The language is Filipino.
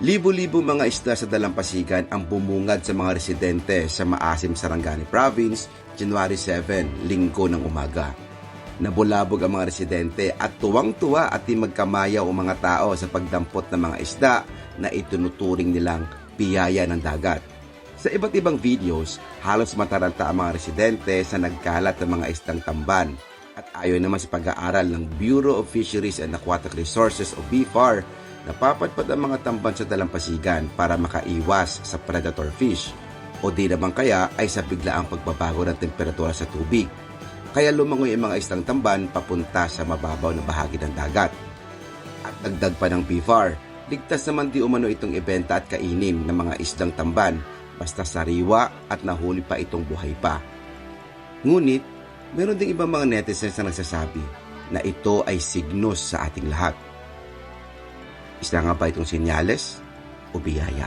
Libo-libo mga isda sa dalampasigan ang bumungad sa mga residente sa Maasim Sarangani Province, January 7, linggo ng umaga. Nabulabog ang mga residente at tuwang-tuwa at di ang mga tao sa pagdampot ng mga isda na itunuturing nilang biyaya ng dagat. Sa iba't ibang videos, halos mataranta ang mga residente sa nagkalat ng mga isdang tamban. At ayon naman sa pag-aaral ng Bureau of Fisheries and Aquatic Resources o BFAR, napapadpad ang mga tamban sa dalampasigan para makaiwas sa predator fish o di naman kaya ay sa biglaang pagbabago ng temperatura sa tubig. Kaya lumangoy ang mga isdang tamban papunta sa mababaw na bahagi ng dagat. At dagdag pa ng BFAR, ligtas naman di umano itong ibenta at kainin ng mga isdang tamban basta sariwa at nahuli pa itong buhay pa. Ngunit, meron ding ibang mga netizens na nagsasabi na ito ay signos sa ating lahat. Isla nga ba itong sinyales o biyaya?